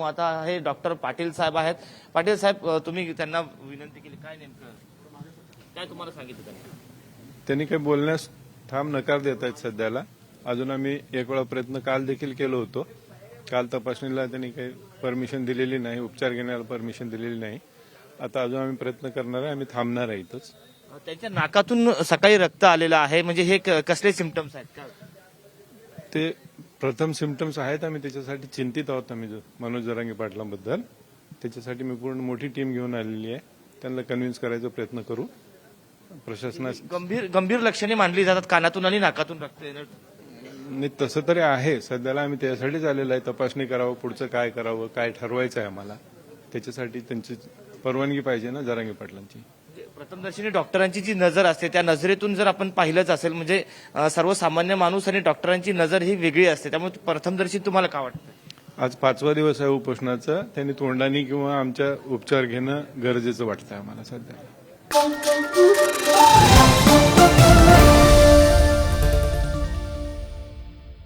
थांबू आता हे डॉक्टर पाटील साहेब आहेत. पाटील साहेब तुम्ही त्यांना विनंती केली काय नेमकं? काय तुम्हाला सांगितलं त्यांनी? त्यांनी काही बोलण्यास ठाम नकार देत आहेत सध्याला. अजून आम्ही एक वेळा प्रयत्न काल देखील केलो होतो. काल तपासणीला त्यांनी काही परमिशन दिलेली नाही उपचार घेण्याला परमिशन दिलेली नाही. आता अजून आम्ही प्रयत्न करणार आहे आम्ही थांबणार आहे इथंच. त्यांच्या नाकातून सकाळी रक्त आलेलं आहे. म्हणजे हे कसले सिमटम्स आहेत? का ते प्रथम सिमटम्स आहेत आम्ही त्याच्यासाठी चिंतित आहोत आम्ही जो- मनोज जरांगे पाटलांबद्दल. त्याच्यासाठी मी पूर्ण मोठी टीम घेऊन आलेली आहे. त्यांना कन्व्हिन्स करायचा प्रयत्न करू. प्रशासनास गंभीर गंभीर लक्षणे मानली जातात कानातून आणि नाकातून नाही तसं तरी आहे. सध्याला आम्ही त्यासाठीच आलेलो आहे. तपासणी करावं पुढचं काय करावं काय ठरवायचं आहे आम्हाला. त्याच्यासाठी त्यांची परवानगी पाहिजे ना जरांगे पाटलांची. म्हणजे प्रथमदर्शनी डॉक्टरांची जी नजर असते त्या नजरेतून जर आपण पाहिलंच असेल म्हणजे सर्वसामान्य माणूस आणि डॉक्टरांची नजर ही वेगळी असते. त्यामुळे प्रथमदर्शी तुम्हाला काय वाटतं? आज पाचवा दिवस आहे उपोषणाचा. त्यांनी तोंडानी किंवा आमच्या उपचार घेणं गरजेचं वाटतं आम्हाला सध्या.